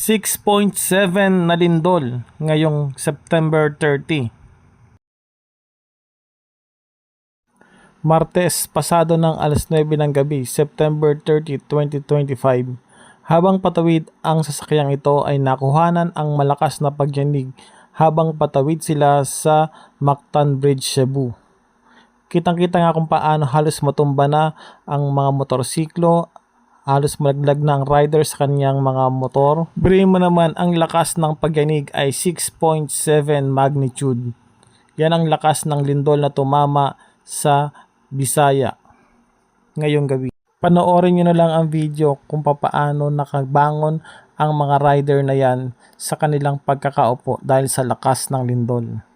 6.7 na lindol ngayong September 30. Martes, pasado ng alas 9 ng gabi, September 30, 2025. Habang patawid ang sasakyang ito ay nakuhanan ang malakas na pagyanig habang patawid sila sa Mactan Bridge, Cebu. Kitang-kita nga kung paano halos matumba na ang mga motorsiklo, halos malaglag ang rider sa kanyang mga motor. Brin mo naman ang lakas ng pagyanig ay 6.7 magnitude. Yan ang lakas ng lindol na tumama sa Bisaya ngayong gabi. Panoorin nyo na lang ang video kung papaano nakabangon ang mga rider na yan sa kanilang pagkakaupo dahil sa lakas ng lindol.